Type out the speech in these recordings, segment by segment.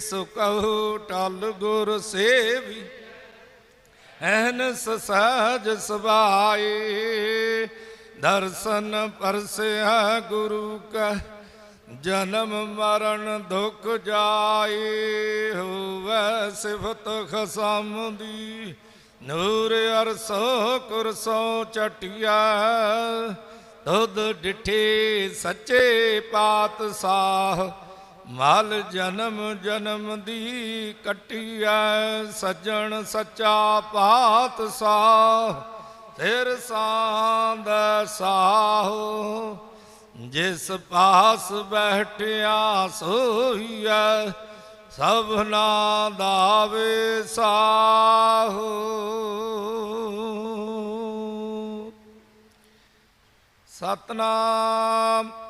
ਸੋ ਟਲ ਗੁਰ ਸੇਵੀ ਐਨਸ ਸਹਜ ਸੁਭਾਏ ਦਰਸ਼ਨ ਪਰਸਿਆ ਗੁਰੂ ਕਾ ਜਨਮ ਮਰਨ ਦੁਖ ਜਾਏ। ਹੋਵੇ ਸਿਫਤ ਖਸਮ ਦੀ ਨੂਰ ਅਰਸੋ ਕੁਰਸੋ ਚਟਿਆ। ਦੁੱਧ ਡਿਠੇ ਸੱਚੇ ਪਾਤਸ਼ਾਹ ਮਲ ਜਨਮ ਜਨਮ ਦੀ ਕਟਿਐ ਸੱਜਣ ਸੱਚਾ ਪਾਤ ਪਾਤਸ਼ਾਹ ਤੇਰ ਸਾਂਦ ਸਾਹੋ। ਜਿਸ ਪਾਸ ਬੈਠਿਆ ਸੋਈਐ ਸਭਨਾ ਦਾਵੇ ਸਾਹੋ। ਸਤਨਾਮ।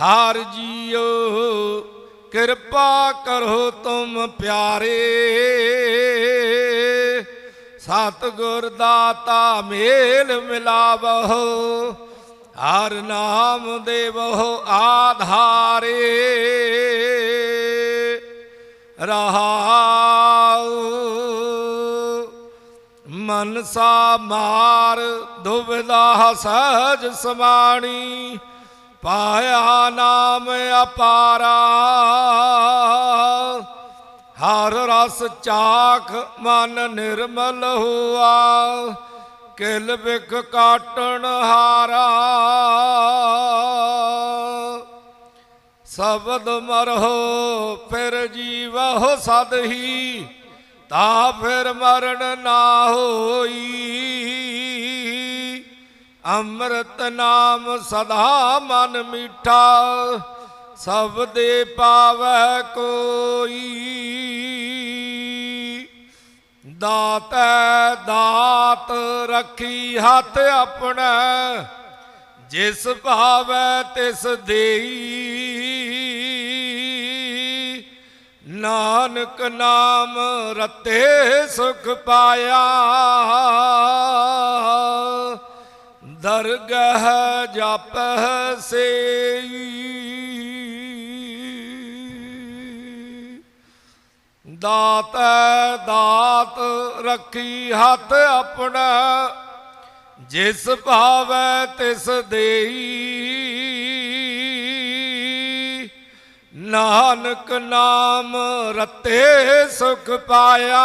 ਹਾਰ ਜੀਓ, ਕਿਰਪਾ ਕਰੋ ਤੁਮ ਪਿਆਰੇ। ਸਤਿਗੁਰ ਦਾਤਾ ਮੇਲ ਮਿਲਾਵੋ ਹਰ ਨਾਮ ਦੇਵੋ ਆਧਾਰੇ। ਰਹਾਉ, ਮਨਸਾ ਮਾਰ ਦੁਬਿਧਾ ਸਹਜ ਸਮਾਣੀ ਪਾਇਆ ਨਾਮ ਅਪਾਰਾ। ਹਰ ਰਸ ਚਾਖ ਮਨ ਨਿਰਮਲ ਹੁਆ। ਕਿਲ ਬਿਖ ਕਾਟਣ ਹਾਰਾ। ਸ਼ਬਦ ਮਰਹੁ ਫਿਰ ਜੀਵਹੁ ਸਦ ਹੀ ਤਾ ਫਿਰ ਮਰਨ ਨਾ ਹੋਈ। ਅੰਮ੍ਰਿਤ ਨਾਮ ਸਦਾ ਮਨ ਮੀਠਾ, ਸਭ ਦੇ ਪਾਵੈ ਕੋਈ। ਦਾਤੈ ਦਾਤ ਰੱਖੀ ਹੱਥ ਆਪਣਾ, ਜਿਸ ਭਾਵੈ ਤਿਸ ਦੇਈ। ਨਾਨਕ ਨਾਮ ਰਤੇ ਸੁਖ ਪਾਇਆ। ਦਰਗਹ ਜਪਹਿ ਸੇਈ। ਦਾਤੈ ਦਾਤ ਰੱਖੀ ਹੱਥ ਆਪਣਾ, ਜਿਸ ਭਾਵੈ ਤਿਸ ਦੇਈ। ਨਾਨਕ ਨਾਮ ਰਤੇ ਸੁਖ ਪਾਇਆ।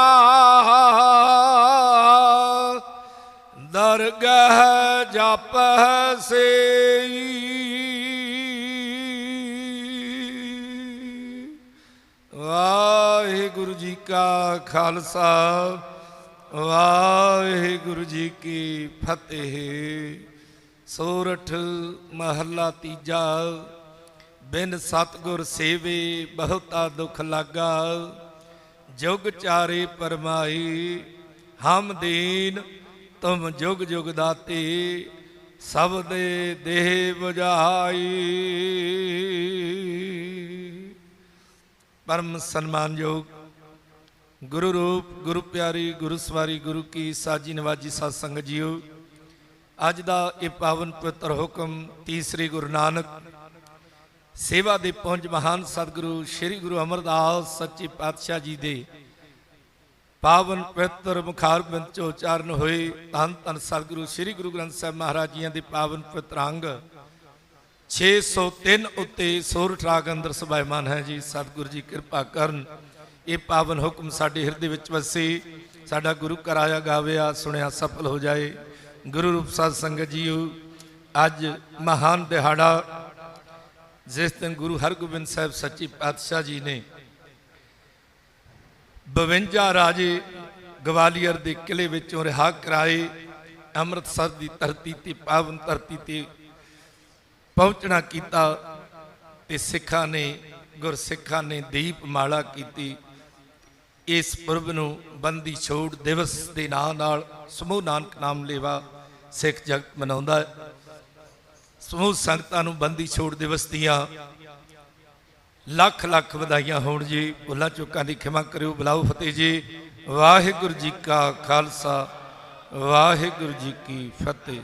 ਦਰਗਹ ਜਪਹਿ ਸੇਈ। ਵਾਹਿਗੁਰੂ ਜੀ ਕਾ ਖਾਲਸਾ, ਵਾਹਿਗੁਰੂ ਜੀ ਕੀ ਫਤਿਹ। ਸੋਰਠ ਮਹੱਲਾ ਤੀਜਾ, ਬਿਨ ਸਤਗੁਰ ਸੇਵੇ ਬਹੁਤਾ ਦੁਖ ਲਾਗਾ। ਜੁਗ ਚਾਰੇ ਪਰਮਾਈ, ਹਮ ਦੀਨ ਤੁਮ ਜੁਗ ਜੁਗ ਦਾਤੇ, ਸਭ ਦੇ ਦੇਹ 부ਝਾਈ ਪਰਮ ਸਨਮਾਨਯੋਗ ਗੁਰੂ ਰੂਪ, ਗੁਰੂ ਪਿਆਰੀ, ਗੁਰੂ ਸਵਾਰੀ, ਗੁਰੂ ਕੀ ਸਾਜੀ ਨਵਾਜੀ ਸਾਧ ਸੰਗਤ ਜੀਓ, ਅੱਜ ਦਾ ਇਹ ਪਾਵਨ ਪਵਿੱਤਰ ਹੁਕਮ ਤੀਸਰੀ ਗੁਰੂ ਨਾਨਕ ਸੇਵਾ ਦੇ ਪਹੁੰਚ ਮਹਾਨ ਸਤਿਗੁਰੂ, ਸ੍ਰੀ ਗੁਰੂ ਅਮਰਦਾਸ ਸੱਚੇ ਪਾਤਸ਼ਾਹ ਜੀ ਦੇ ਪਾਵਨ ਪਵਿੱਤਰ ਮੁਖਾਰ ਬਿੰਦ ਚੋਂ ਉਚਾਰਨ ਹੋਏ ਧੰਨ ਧੰਨ ਸਤਿਗੁਰੂ, ਸ੍ਰੀ ਗੁਰੂ ਗ੍ਰੰਥ ਸਾਹਿਬ ਮਹਾਰਾਜ ਜੀਆਂ ਦੇ ਪਾਵਨ ਪਵਿੱਤਰ ਅੰਗ। 603 ਉੱਤੇ ਸੋਰਠ ਰਾਗ ਅੰਦਰ ਸਭਾਇਮਾਨ ਹੈ ਜੀ, ਸਤਿਗੁਰੂ ਜੀ ਕਿਰਪਾ ਕਰਨ। ਇਹ ਪਾਵਨ ਹੁਕਮ ਸਾਡੇ ਹਿਰਦੇ ਵਿੱਚ ਵਸੇ, ਸਾਡਾ ਗੁਰੂ ਕਰਾਇਆ ਗਾਵਿਆ, ਸੁਣਿਆ ਸਫਲ ਹੋ ਜਾਏ। ਗੁਰੂ ਰੂਪ ਸਾਧ ਸੰਗਤ ਜੀਓ, ਅੱਜ ਮਹਾਨ ਦਿਹਾੜਾ, ਜਿਸ ਦਿਨ ਗੁਰੂ ਹਰਗੋਬਿੰਦ ਸਾਹਿਬ ਸੱਚੀ ਪਾਤਸ਼ਾਹ ਜੀ ਨੇ 52 ਰਾਜੇ ਗਵਾਲੀਅਰ ਦੇ ਕਿਲੇ ਵਿੱਚੋਂ ਰਿਹਾ ਕਰਾਏ, ਅੰਮ੍ਰਿਤਸਰ ਦੀ ਧਰਤੀ ਤੇ ਪਾਵਨ ਧਰਤੀ ਤੇ ਪਹੁੰਚਣਾ ਕੀਤਾ ਤੇ ਸਿੱਖਾਂ ਨੇ ਗੁਰਸਿੱਖਾਂ ਨੇ ਦੀਪ ਮਾਲਾ ਕੀਤੀ। ਇਸ ਪੁਰਬ ਨੂੰ ਬੰਦੀ ਛੋੜ ਦਿਵਸ ਦੇ ਨਾਂ ਨਾਲ ਸਮੂਹ ਨਾਨਕ ਨਾਮ ਲੇਵਾ ਸਿੱਖ ਜਗਤ ਮਨਾਉਂਦਾ ਹੈ। ਸਮੂਹ ਸੰਗਤਾਂ ਨੂੰ ਬੰਦੀ ਛੋੜ ਦਿਵਸ ਦੀਆਂ ਲੱਖ ਲੱਖ ਵਧਾਈਆਂ ਹੋਣ ਜੀ। ਭੁੱਲਾਂ ਚੁੱਕਾਂ ਦੀ ਖਿਮਾ ਕਰਿਓ। ਬੁਲਾਓ ਫਤਿਹ ਜੀ। ਵਾਹਿਗੁਰੂ ਜੀ ਕਾ ਖਾਲਸਾ। ਵਾਹਿਗੁਰੂ ਜੀ ਕੀ ਫਤਿਹ।